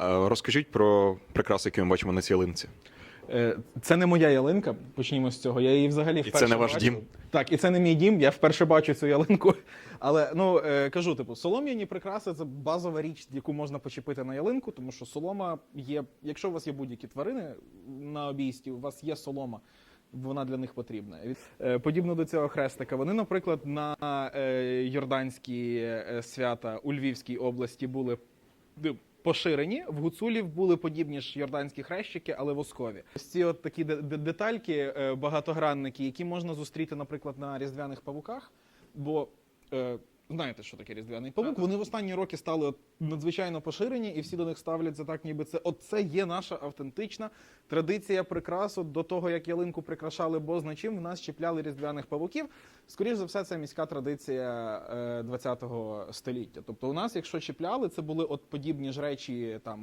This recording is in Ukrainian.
Е, Розкажіть про прикраси, які ми бачимо на цій ялинці. Е, Це не моя ялинка, почнімо з цього. Я її взагалі це не ваш бачу. дім? Так, і це не мій дім. Я вперше бачу цю ялинку. Але ну е, кажу, типу, солом'яні прикраси це базова річ, яку можна почепити на ялинку, тому що солома є. Якщо у вас є будь-які тварини на обійсті, у вас є солома. Вона для них потрібна. Подібно до цього хрестика. Вони, наприклад, на йорданські свята у Львівській області були ну, поширені. В гуцулів були подібні ж йорданські хрещики, але воскові. Ось ці от такі де- де- детальки, е, багатогранники, які можна зустріти, наприклад, на різдвяних павуках. Бо е, знаєте, що таке різдвяний павук? Вони в останні роки стали надзвичайно поширені, і всі до них ставляться так, ніби це от це є наша автентична традиція прикрасу до того, як ялинку прикрашали бозна чим, в нас чіпляли різдвяних павуків. Скоріше за все, це міська традиція е, 20-го століття. Тобто, у нас, якщо чіпляли, це були от подібні ж речі, там